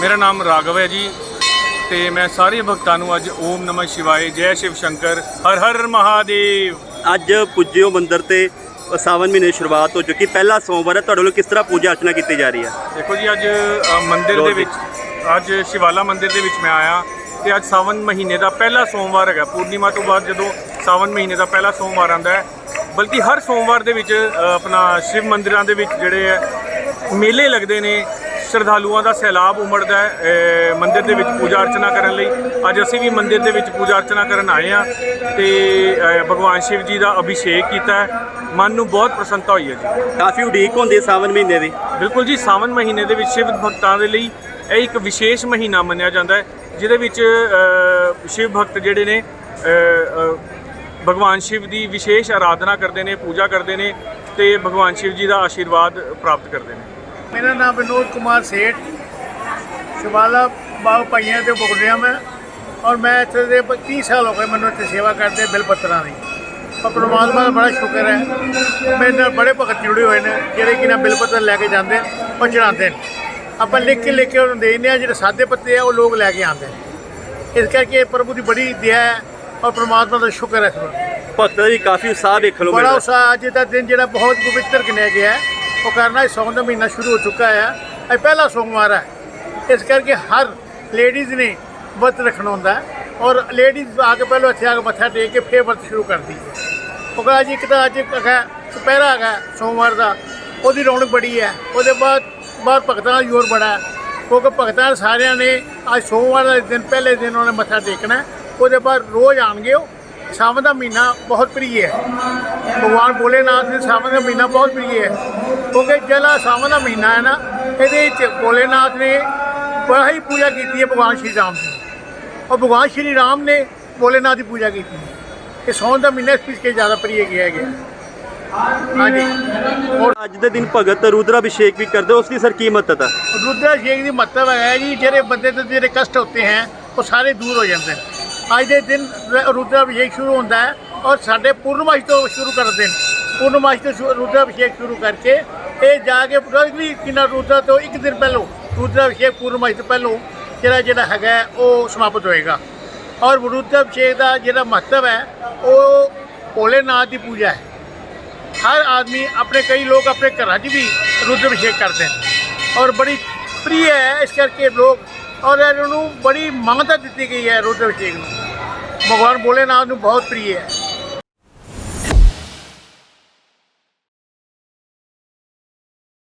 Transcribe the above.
ਮੇਰਾ ਨਾਮ ਰਾਘਵ ਹੈ ਜੀ ਤੇ ਮੈਂ ਸਾਰੇ ਭਗਤਾਂ ਨੂੰ ਅੱਜ ਓਮ ਨਮঃ ਸ਼ਿਵਾਏ, ਜੈ ਸ਼ਿਵ ਸ਼ੰਕਰ, ਹਰ ਹਰ ਮਹਾਦੇਵ। ਅੱਜ ਪੁੱਜਿਓ ਮੰਦਿਰ ਤੇ ਸਾਵਨ ਮਹੀਨੇ ਦੀ ਸ਼ੁਰੂਆਤ ਹੋ ਚੁੱਕੀ ਪਹਿਲਾ ਸੋਮਵਾਰ ਹੈ ਤੁਹਾਡੇ ਵੱਲੋਂ ਕਿਸ ਤਰ੍ਹਾਂ ਪੂਜਾ ਅਰਚਨਾ ਕੀਤੀ ਜਾ ਰਹੀ ਹੈ? ਦੇਖੋ ਜੀ ਅੱਜ ਅ, ਮੰਦਿਰ ਦੇ ਵਿੱਚ ਅੱਜ ਸ਼ਿਵਾਲਾ ਮੰਦਿਰ ਦੇ ਵਿੱਚ ਮੈਂ ਆਇਆ ਤੇ ਅੱਜ ਸਾਵਨ ਮਹੀਨੇ ਦਾ ਪਹਿਲਾ ਸੋਮਵਾਰ ਹੈਗਾ। ਪੂਰਨਿਮਾ ਤੋਂ ਬਾਅਦ ਜਦੋਂ ਸਾਵਨ ਮਹੀਨੇ ਦਾ ਪਹਿਲਾ ਸੋਮਵਾਰ ਆਉਂਦਾ ਹੈ ਬਲਕਿ ਹਰ ਸੋਮਵਾਰ ਦੇ ਵਿੱਚ ਅ, ਆਪਣਾ ਸ਼ਿਵ ਮੰਦਿਰਾਂ ਦੇ ਵਿੱਚ ਜਿਹੜੇ ਹੈ ਮੇਲੇ ਲੱਗਦੇ ਨੇ ਸ਼ਰਧਾਲੂਆਂ ਦਾ ਸੈਲਾਬ ਉਮੜਦਾ ਹੈ ਮੰਦਿਰ ਦੇ ਵਿੱਚ ਪੂਜਾ ਅਰਚਨਾ ਕਰਨ ਲਈ। ਅੱਜ ਅਸੀਂ ਵੀ ਮੰਦਿਰ ਦੇ ਵਿੱਚ ਪੂਜਾ ਅਰਚਨਾ ਕਰਨ ਆਏ ਹਾਂ ਤੇ ਭਗਵਾਨ ਸ਼ਿਵ ਜੀ ਦਾ ਅਭਿਸ਼ੇਕ ਕੀਤਾ ਹੈ। ਮਨ ਨੂੰ ਬਹੁਤ ਪ੍ਰਸੰਨਤਾ ਹੋਈ ਹੈ ਜੀ। ਕਾਫੀ ਉਡੀਕ ਹੁੰਦੀ ਹੈ ਸਾਵਨ ਮਹੀਨੇ ਦੀ। ਬਿਲਕੁਲ ਜੀ ਸਾਵਨ ਮਹੀਨੇ ਦੇ ਵਿੱਚ ਸ਼ਿਵ ਭਗਤਾਂ ਦੇ ਲਈ ਇਹ ਇੱਕ ਵਿਸ਼ੇਸ਼ ਮਹੀਨਾ ਮੰਨਿਆ ਜਾਂਦਾ ਹੈ ਜਿਹਦੇ ਵਿੱਚ ਸ਼ਿਵ ਭਗਤ ਜਿਹੜੇ ਨੇ ਭਗਵਾਨ ਸ਼ਿਵ ਦੀ ਵਿਸ਼ੇਸ਼ ਆਰਾਧਨਾ ਕਰਦੇ ਨੇ ਪੂਜਾ ਕਰਦੇ ਨੇ ਤੇ ਭਗਵਾਨ ਸ਼ਿਵ ਜੀ ਦਾ ਆਸ਼ੀਰਵਾਦ ਪ੍ਰਾਪਤ ਕਰਦੇ ਨੇ। ਮੇਰਾ ਨਾਮ ਵਿਨੋਦ ਕੁਮਾਰ ਸੇਠ ਸ਼ਿਵਾਲਾ ਬਾਗ ਭਾਈਆਂ ਤੇ ਬੋਲ ਰਿਹਾ ਮੈਂ ਔਰ ਮੈਂ ਇੱਥੇ ਦੇ 30 ਸਾਲ ਹੋ ਗਏ ਮੈਨੂੰ ਇੱਥੇ ਸੇਵਾ ਕਰਦੇ ਬਿਲ ਪੱਤਰਾਂ ਦੀ। ਪਰ ਪ੍ਰਮਾਤਮਾ ਦਾ ਬੜਾ ਸ਼ੁਕਰ ਹੈ ਮੇਰੇ ਨਾਲ ਬੜੇ ਭਗਤ ਜੁੜੇ ਹੋਏ ਨੇ ਜਿਹੜੇ ਕਿ ਨਾ ਬਿਲ ਪੱਤਰ ਲੈ ਕੇ ਜਾਂਦੇ ਨੇ ਔਰ ਚੜਾਉਂਦੇ ਨੇ। ਆਪਾਂ ਲਿਖ ਕੇ ਲਿਖ ਕੇ ਉਹਨਾਂ ਨੂੰ ਦੇ ਦਿੰਦੇ ਜਿਹੜੇ ਸਾਦੇ ਪੱਤੇ ਆ ਉਹ ਲੋਕ ਲੈ ਕੇ ਆਉਂਦੇ ਨੇ। ਇਸ ਕਰਕੇ ਇਹ ਪ੍ਰਭੂ ਦੀ ਬੜੀ ਦਇਆ ਹੈ ਔਰ ਪ੍ਰਮਾਤਮਾ ਦਾ ਸ਼ੁਕਰ ਹੈ ਭਗਤਾਂ ਦੀ ਕਾਫੀ ਉਤਸ਼ਾਹ ਵੇਖਣ ਨੂੰ ਬੜਾ ਉਤਸ਼ਾਹ ਅੱਜ ਦਾ ਦਿਨ ਜਿਹੜਾ ਬਹੁਤ ਪਵਿੱਤਰ ਗਿਣਿਆ ਗਿਆ ਹੈ। ਉਹ ਕਰਨਾ ਇਹ ਸੌਣ ਦਾ ਮਹੀਨਾ ਸ਼ੁਰੂ ਹੋ ਚੁੱਕਾ ਹੈ ਇਹ ਪਹਿਲਾ ਸੋਮਵਾਰ ਹੈ ਇਸ ਕਰਕੇ ਹਰ ਲੇਡੀਜ਼ ਨੇ ਵਰਤ ਰੱਖਣਾ ਹੁੰਦਾ। ਔਰ ਲੇਡੀਜ਼ ਆ ਕੇ ਪਹਿਲਾਂ ਇੱਥੇ ਆ ਕੇ ਮੱਥਾ ਟੇਕ ਕੇ ਫੇਰ ਵਰਤ ਸ਼ੁਰੂ ਕਰਦੀ। ਹੈ ਉਹ ਕਹਿੰਦਾ ਅੱਜ ਇੱਕ ਤਾਂ ਅੱਜ ਹੈਗਾ, ਦੁਪਹਿਰਾ ਹੈਗਾ ਸੋਮਵਾਰ ਦਾ। ਉਹਦੀ ਰੌਣਕ ਬੜੀ ਹੈ ਉਹਦੇ ਬਾਅਦ ਬਾਅਦ ਭਗਤਾਂ ਦਾ ਜ਼ੋਰ ਬੜਾ। ਹੈ ਕਿਉਂਕਿ ਭਗਤਾਂ ਸਾਰਿਆਂ ਨੇ ਅੱਜ ਸੋਮਵਾਰ ਦਾ ਦਿਨ, ਪਹਿਲੇ ਦਿਨ ਉਹਨੇ ਮੱਥਾ ਟੇਕਣਾ। ਉਹਦੇ ਬਾਅਦ ਰੋਜ਼ ਆਣਗੇ ਉਹ। ਸਾਵਣ ਦਾ ਮਹੀਨਾ ਬਹੁਤ ਪ੍ਰਿਯ ਹੈ। ਭਗਵਾਨ ਭੋਲੇਨਾਥ ਦੇ ਸਾਵਣ ਦਾ ਮਹੀਨਾ ਬਹੁਤ ਪ੍ਰਿਯ ਹੈ। ਕਿਉਂਕਿ ਜਿਹੜਾ ਸਾਵਣ ਦਾ ਮਹੀਨਾ ਹੈ ਨਾ ਇਹਦੇ ਵਿੱਚ ਭੋਲੇਨਾਥ ਨੇ ਬੜਾ ਹੀ ਪੂਜਾ ਕੀਤੀ ਹੈ ਭਗਵਾਨ ਸ਼੍ਰੀ ਰਾਮ ਦੀ। ਔਰ ਭਗਵਾਨ ਸ਼੍ਰੀ ਰਾਮ ਨੇ ਭੋਲੇਨਾਥ ਦੀ ਪੂਜਾ ਕੀਤੀ ਹੈ। ਇਹ ਸੌਣ ਦਾ ਮਹੀਨਾ ਇਸ ਪਿੱਛੇ ਜ਼ਿਆਦਾ ਪ੍ਰੀਅ ਗਿਆ ਗਿਆ ਹਾਂਜੀ। ਔਰ ਅੱਜ ਦੇ ਦਿਨ ਭਗਤ ਰੁਦਰਾ ਅਭਿਸ਼ੇਕ ਵੀ ਕਰਦੇ ਉਸ ਦੀ ਸਰ ਕੀ ਮਹੱਤਤਾ? ਰੁਦਰਾ ਅਭਿਸ਼ੇਕ ਦੀ ਮਹੱਤਵ ਹੈ ਜੀ ਜਿਹੜੇ ਬੰਦੇ ਤੋਂ ਜਿਹੜੇ ਕਸ਼ਟ ਹੁੰਦੇ ਹਨ ਉਹ ਸਾਰੇ ਦੂਰ ਹੋ ਜਾਂਦੇ ਨੇ। ਅੱਜ ਦੇ ਦਿਨ ਰੁਦਰਾ ਅਭਿਸ਼ੇਕ ਸ਼ੁਰੂ ਹੁੰਦਾ ਹੈ ਔਰ ਸਾਡੇ ਪੂਰਨਮਾਸ਼ ਤੋਂ ਸ਼ੁਰੂ ਕਰਦੇ ਨੇ। ਪੂਰਨਮਾਸ਼ ਤੇ ਰੁਦਰਾ ਅਭਿਸ਼ੇਕ ਸ਼ੁਰੂ ਕਰਕੇ ਇਹ ਜਾ ਕੇ ਵੀ ਕਿੰਨਾ ਰੁਦਰਾ ਤੋਂ ਇੱਕ ਦਿਨ ਪਹਿਲਾਂ ਰੁਦਰਾ ਅਭਿਸ਼ੇਕ ਪੂਰਨਮਾਸ਼ ਤੋਂ ਪਹਿਲਾਂ ਜਿਹੜਾ ਜਿਹੜਾ ਹੈਗਾ ਉਹ ਸਮਾਪਤ ਹੋਏਗਾ। ਔਰ ਰੁਦਰਾ ਅਭਿਸ਼ੇਕ ਦਾ ਜਿਹੜਾ ਮਹੱਤਵ ਹੈ, ਉਹ ਭੋਲੇ ਨਾਥ ਦੀ ਪੂਜਾ ਹੈ। ਹਰ ਆਦਮੀ ਆਪਣੇ, ਕਈ ਲੋਕ ਆਪਣੇ ਘਰਾਂ 'ਚ ਵੀ ਰੁਦਰਾ ਅਭਿਸ਼ੇਕ ਕਰਦੇ ਨੇ। ਔਰ ਬੜੀ ਪ੍ਰੀਅ ਹੈ, ਇਸ ਕਰਕੇ ਲੋਕ, ਔਰ ਇਹਨਾਂ ਨੂੰ ਬੜੀ ਮੰਗਤਾ ਦਿੱਤੀ ਗਈ ਹੈ ਰੁਦਰਾ ਅਭਿਸ਼ੇਕ ਨੂੰ। ਭਗਵਾਨ ਭੋਲੇ ਨਾਥ ਨੂੰ ਬਹੁਤ ਪ੍ਰੀਅ ਹੈ।